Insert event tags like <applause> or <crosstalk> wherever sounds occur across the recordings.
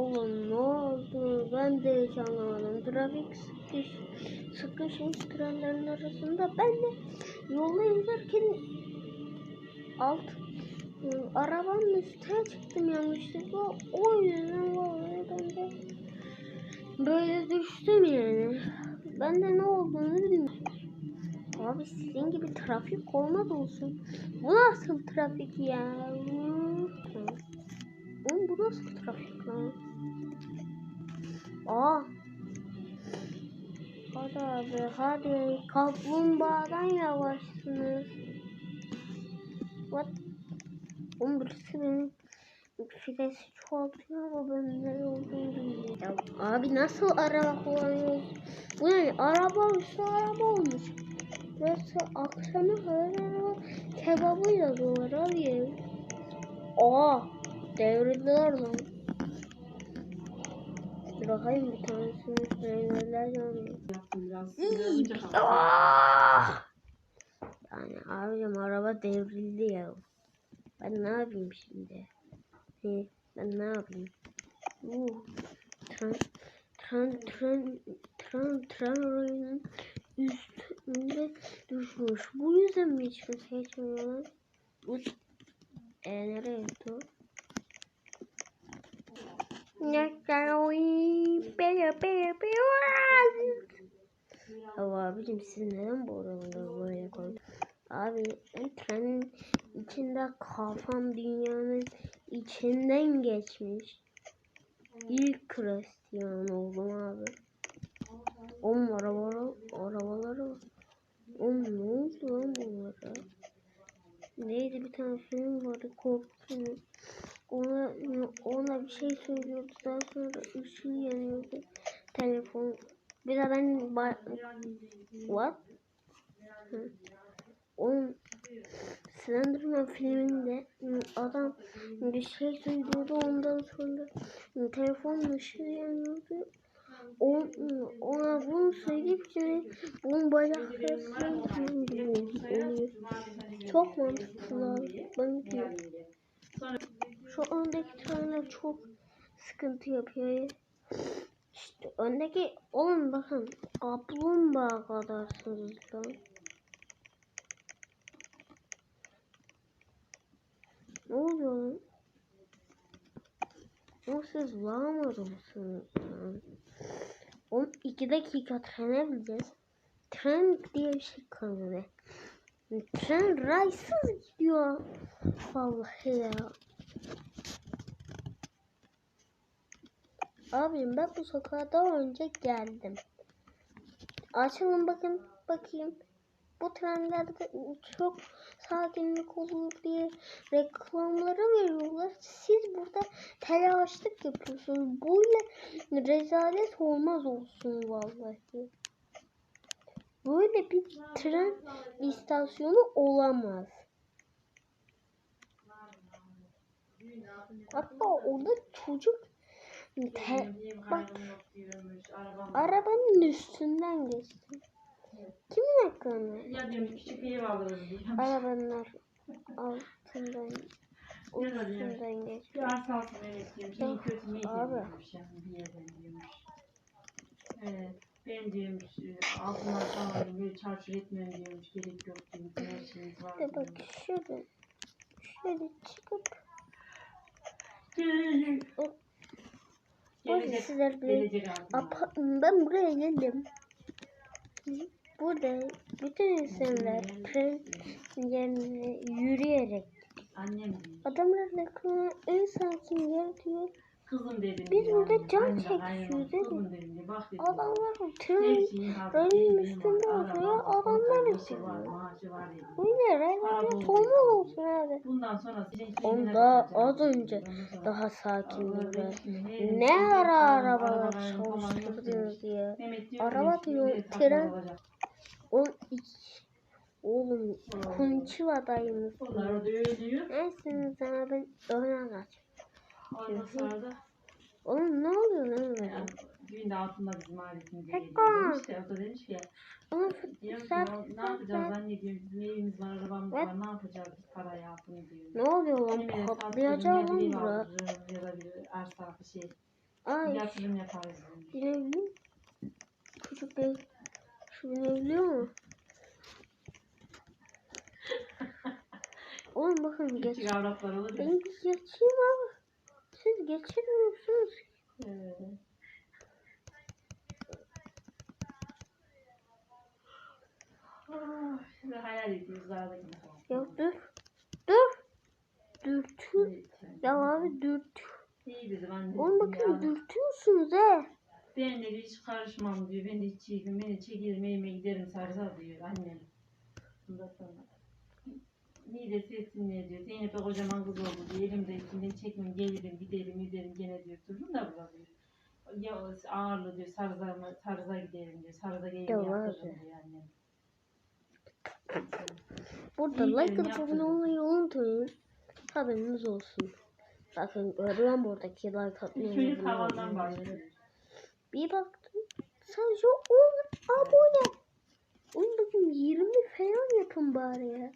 Oğlum ne oldu? Ben de hiç anlamadım. Trafik sıkış, sıkışmış trenlerin arasında. Ben de yolda izlerken alt ıı, arabanın üstüne çıktım yanlışlıkla. O yüzden vallahi ben de böyle düştüm yani. Ben de ne olduğunu bilmiyorum. Abi sizin gibi trafik olmaz olsun. Bu nasıl trafik ya? Oğlum bu nasıl trafik lan? Aa. Hadi abi hadi. Kaplumbağadan yavaşsınız. What? Oğlum birisi benim fidesi çoğaltıyor ama ben ne olduğunu bilmiyorum. Abi nasıl araba kullanıyoruz? Bu ne? Araba üstü araba olmuş. Burası akşama kadar araba kebabıyla dolar abi. Aa devrildiler lan. Bakayım bir üstüne neler yanıyor. Ah! Yani abicim araba devrildi ya. Ben ne yapayım şimdi? He, ben ne yapayım? Uh, tren, tren, tren, tren, tren üstünde düşmüş. Bu yüzden mi hiç kimse geçmiyor? Bu, e, nereye gitti o? Ya abicim siz neden bu oraları böyle koydunuz? Abi trenin içinde kafam dünyanın içinden geçmiş. İlk Hristiyan oldum abi. Oğlum arabaları, arabaları Oğlum ne oldu lan bunlara? Neydi bir tane film vardı korku filmi. Ona, ona bir şey söylüyordu daha sonra ışığı yanıyordu. Telefon. Bir de ben What? Oğlum Slenderman filminde adam bir şey söylüyordu ondan sonra telefonun ışığı yanıyordu. O, ıı, ona bunu şimdi bunun bacakları oluyor. Çok mantıklı abi. Ben diyorum. Şu öndeki trenler çok sıkıntı yapıyor. İşte öndeki oğlum bakın kaplumbağa kadarsınız lan. Ne oluyor lan? O siz mısınız lan? Oğlum iki dakika trene bineceğiz. Tren diye bir şey kalmadı. Tren raysız gidiyor. Vallahi ya. Abim ben bu sokağa daha önce geldim. Açalım bakın bakayım. Bu trenlerde çok sakinlik olur diye reklamları veriyorlar. Siz burada telaşlık yapıyorsunuz. Böyle rezalet olmaz olsun vallahi. Böyle bir tren istasyonu olamaz. Hatta orada çocuk te, bak arabanın üstünden geçti. Kimin aklına? Ya diyorum küçük bir ev alırız diye. Arabanın <laughs> altından üstünden geçti. Bir arsa diyorum. Şeyin Yok, kötü niyeti abi. bir yerden diyormuş. Evet. Ben diyormuş e, altından falan böyle çarçur etmem diyormuş. Gerek yok diyormuş. Her şeyimiz var de bak şöyle şöyle çıkıp Gelecek, sizler bir ben buraya geldim. Burada bütün insanlar tren yerine yürüyerek Annem diyor. adamlar aklına en sakin yer diyor. Kızım. Biz burada can Aynen, çekişiyoruz aynen. dedim. Kızım dedim. ya, Bak dedim. Adamlar tren benzini üstünde oturuyor, arabası, kontağı, üstünde. var, maaşı var dedim. böyle rezalet olmaz olsun abi. Bundan sonra daha az önce daha sakinler. Ne ara arabalar çalıştırdınız ya. Araba diyor, tren. Oğlum iç. Oğlum Kunçiva dayımız. Onlar öyle diyor. Neyse sana ben da Oğlum ne oluyor lan yani, düğünde altında bizim aletimiz demiş de o da demiş ki diyorum ki ne, ne yapacağız anne diyor bizim evimiz var arabamız Evet. var ne yapacağız biz parayı altını diyor. Ne oluyor lan patlayacak lan bir bura. ya da bir arsa bir şey. Ay Yatırım yaparız. binebiliyor? Çocuk bey şu binebiliyor mu? <laughs> Oğlum bakın geç. Küçük avratlar olur. Ben geçeyim abi. Siz geçirmiyorsunuz. Evet. Şimdi hayal ediyoruz dağdaki Ya dur. Dur. Dürtün. Ya abi dürt. İyi dedim anne. Oğlum bakın dürtüyorsunuz he. Ben de hiç karışmam diyor. Ben de hiç çekim. Beni çekerim evime giderim sarsa diyor annem. Ondan sonra. Niye de sesini diyor. Zeynep'e kocaman kız oldu diyor. Elimde içinden çekmem gelirim giderim giderim gene diyor. Durum da burada diyor. Ya ağırlı diyor sarza, sarza giderim diyor. Sarza Ya yaptırırım diyor annem. Burada like atıp abone olmayı unutmayın. Haberiniz olsun. Bakın görüyorum buradaki like atmayı. Çocuk havandan başlıyor. Bir baktım. Sadece 10 abone. Oğlum bakın 20 falan yapın bari ya.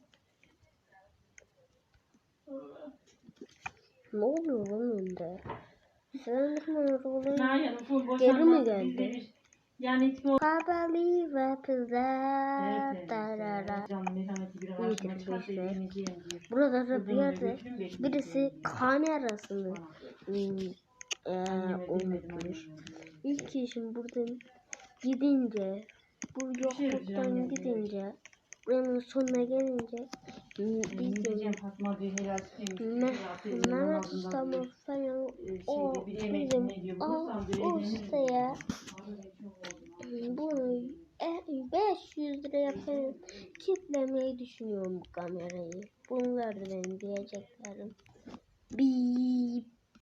Ne oluyor lan önde? Full Geri mi geldi? Yani hiç o Kabali ve pizza. Evet, merhameti bir çıkarsa. Burada da bir yerde birisi kamerasını hmm, bilmedim unutmuş. İlk işim buradan gidince, bu şey yokluktan gidince, buranın sonuna gelince hmm, diyeceğim. Me Mehmet Usta'mı falan o bir yemek bizim o ustaya bunu e, 500 liraya falan kitlemeyi düşünüyorum bu kamerayı. Bunlar benim diyeceklerim. Bir